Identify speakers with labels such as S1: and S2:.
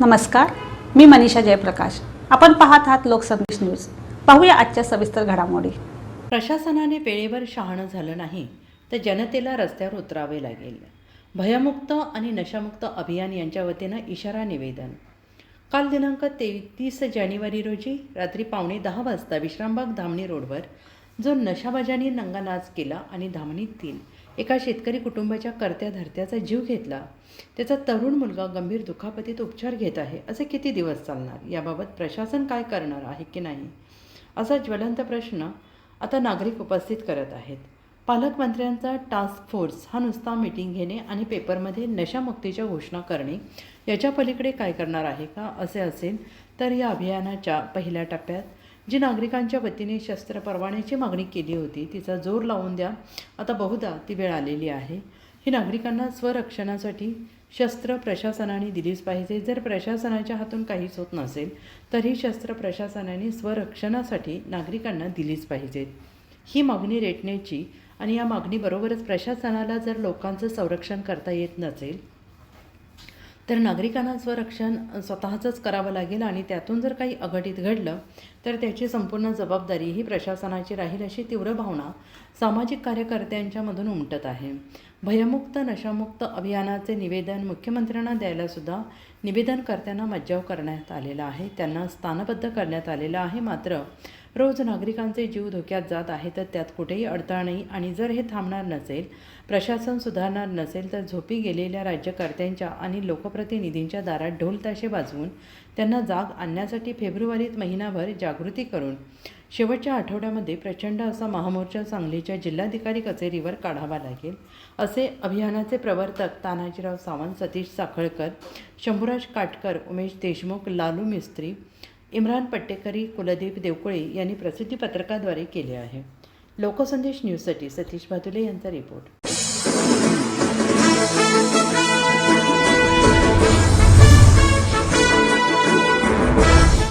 S1: नमस्कार मी मनीषा जयप्रकाश. आपण पाहत आहात लोकसंदेश न्यूज. पाहूया आजच्या सविस्तर घडामोडी.
S2: प्रशासनाने वेळेवर शहाणं झालं नाही तर जनतेला रस्त्यावर उतरावे लागेल. भयमुक्त आणि नशामुक्त अभियान यांच्या वतीनं इशारा निवेदन. काल दिनांक तेहतीस जानेवारी रोजी रात्री पावणे दहा वाजता विश्रामबाग धामणी रोडवर जो नशाबाजांनी नंगा नाच केला आणि धामणीतील एका शेतकरी कुटुंबाच्या करत्या धरत्याचा जीव घेतला. त्याचा तरुण मुलगा गंभीर दुखापतीत उपचार घेत आहे. असे किती दिवस चालणार? याबाबत प्रशासन काय करणार आहे की नाही? असा ज्वलंत प्रश्न आता नागरिक उपस्थित करत आहेत. पालकमंत्र्यांचा टास्क फोर्स हा नुसता मिटिंग घेणे आणि पेपरमध्ये नशामुक्तीच्या घोषणा करणे याच्या पलीकडे काय करणार आहे का? असे असेल तर या अभियानाच्या पहिल्या टप्प्यात जी नागरिकांच्या वतीने शस्त्र परवान्याची मागणी केली होती तिचा जोर लावून द्या. आता बहुधा ती वेळ आलेली आहे. ही नागरिकांना स्वरक्षणासाठी शस्त्र प्रशासनाने दिलीच पाहिजे. जर प्रशासनाच्या हातून काहीच होत नसेल तर ही शस्त्र प्रशासनाने स्वरक्षणासाठी नागरिकांना दिलीच पाहिजेत ही मागणी रेटण्याची आणि या मागणीबरोबरच प्रशासनाला जर लोकांचं संरक्षण करता येत नसेल तर नागरिकांना स्वरक्षण स्वतःचंच करावं लागेल आणि त्यातून जर काही अघटित घडलं तर त्याची संपूर्ण जबाबदारी ही प्रशासनाची राहील अशी तीव्र भावना सामाजिक कार्यकर्त्यांच्यामधून उमटत आहे. भयमुक्त नशामुक्त अभियानाचे निवेदन मुख्यमंत्र्यांना द्यायलासुद्धा निवेदनकर्त्यांना मज्जाव करण्यात आलेला आहे. त्यांना स्थानबद्ध करण्यात आलेलं आहे. मात्र रोज नागरिकांचे जीव धोक्यात जात आहे तर त्यात कुठेही अडथळा नाही. आणि जर हे थांबणार नसेल प्रशासन सुधारणार नसेल तर झोपी गेलेल्या राज्यकर्त्यांच्या आणि लोकप्रतिनिधींच्या दारात ढोलताशे वाजवून त्यांना जाग आणण्यासाठी फेब्रुवारीत महिनाभर जागृती करून शेवटच्या आठवड्यामध्ये प्रचंड असा महामोर्चा सांगलीच्या जिल्हाधिकारी कचेरीवर काढावा लागेल असे अभियानाचे प्रवर्तक तानाजीराव सावंत सतीश साखळकर शंभूराज काटकर उमेश देशमुख लालू मिस्त्री इम्रान पट्टेकरी कुलदीप देवकुळे यांनी प्रसिद्धीपत्रकाद्वारे केले आहे. लोकसंदेश न्यूजसाठी सतीश भातुले यांचा रिपोर्ट.